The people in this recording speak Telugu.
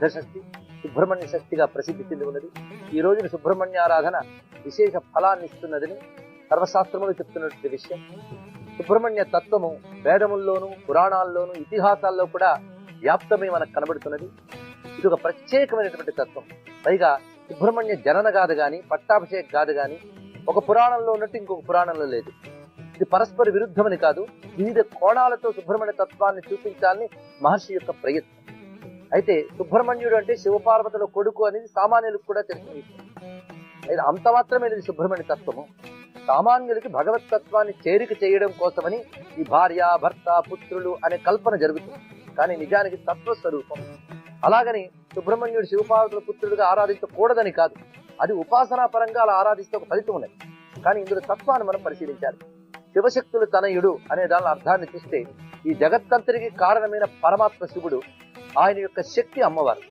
సిద్ధ శక్తి సుబ్రహ్మణ్య శక్తిగా ప్రసిద్ధి చెంది ఉన్నది. ఈ రోజున సుబ్రహ్మణ్యారాధన విశేష ఫలాన్ని ఇస్తున్నదని సర్వశాస్త్రములు చెప్తున్నటువంటి విషయం. సుబ్రహ్మణ్య తత్వము వేదముల్లోనూ పురాణాల్లోనూ ఇతిహాసాల్లో కూడా వ్యాప్తమై మనకు కనబడుతున్నది. ఇది ఒక ప్రత్యేకమైనటువంటి తత్వం. పైగా సుబ్రహ్మణ్య జనన గాథ గాని పట్టాభిషేక్ గాథ గాని ఒక పురాణంలో ఉన్నట్టు ఇంకొక పురాణంలో లేదు. ఇది పరస్పర విరుద్ధమని కాదు వివిధ కోణాలతో సుబ్రహ్మణ్య తత్వాన్ని చూపించాలని మహర్షి యొక్క ప్రయత్నం. అయితే సుబ్రహ్మణ్యుడు అంటే శివపార్వతుల కొడుకు అనేది సామాన్యులకు కూడా తెలిసిన విషయం అయితే అంత మాత్రమే ఇది సుబ్రహ్మణ్య తత్వము. సామాన్యులకి భగవత్ తత్వాన్ని చేరిక చేయడం కోసమని ఈ భార్య భర్త పుత్రులు అనే కల్పన జరుగుతుంది. కానీ నిజానికి తత్వస్వరూపం. అలాగని సుబ్రహ్మణ్యుడు శివపార్వతుల పుత్రుడిగా ఆరాధించకూడదని కాదు. అది ఉపాసనా పరంగా అలా ఆరాధిస్తే ఒక ఫలితం ఉన్నది. కానీ ఇందులో తత్వాన్ని మనం పరిశీలించాలి. శివశక్తులు తనయుడు అనే దాని అర్థాన్ని చూస్తే ఈ జగత్తంతరికి కారణమైన పరమాత్మ శివుడు ఆయన యొక్క శక్తి అమ్మవారు.